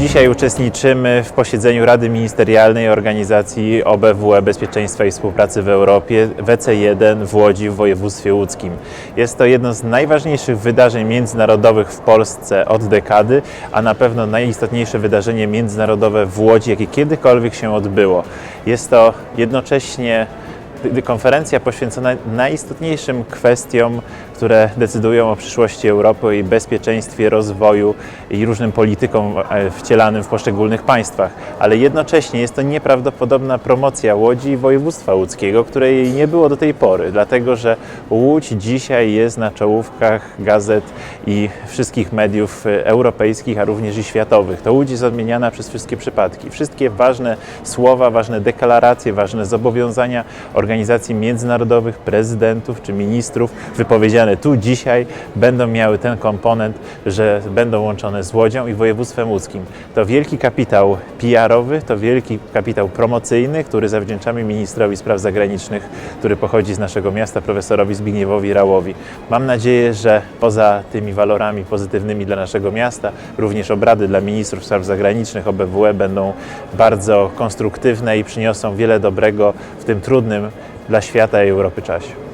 Dzisiaj uczestniczymy w posiedzeniu Rady Ministerialnej Organizacji OBWE Bezpieczeństwa i Współpracy w Europie WC1 w Łodzi w województwie łódzkim. Jest to jedno z najważniejszych wydarzeń międzynarodowych w Polsce od dekady, a na pewno najistotniejsze wydarzenie międzynarodowe w Łodzi, jakie kiedykolwiek się odbyło. Jest to jednocześnie konferencja poświęcona najistotniejszym kwestiom, które decydują o przyszłości Europy i bezpieczeństwie, rozwoju i różnym politykom e, wcielanym w poszczególnych państwach. Ale jednocześnie jest to nieprawdopodobna promocja Łodzi i województwa łódzkiego, której nie było do tej pory, dlatego że Łódź dzisiaj jest na czołówkach gazet i wszystkich mediów e, europejskich, a również i światowych. To Łódź jest odmieniana przez wszystkie przypadki. Wszystkie ważne słowa, ważne deklaracje, ważne zobowiązania organizacji międzynarodowych, prezydentów czy ministrów wypowiedziane tu dzisiaj będą miały ten komponent, że będą łączone z Łodzią i województwem łódzkim. To wielki kapitał PR-owy, to wielki kapitał promocyjny, który zawdzięczamy ministrowi spraw zagranicznych, który pochodzi z naszego miasta, profesorowi Zbigniewowi Rałowi. Mam nadzieję, że poza tymi walorami pozytywnymi dla naszego miasta, również obrady dla ministrów spraw zagranicznych OBWE będą bardzo konstruktywne i przyniosą wiele dobrego w tym trudnym dla świata i Europy czasie.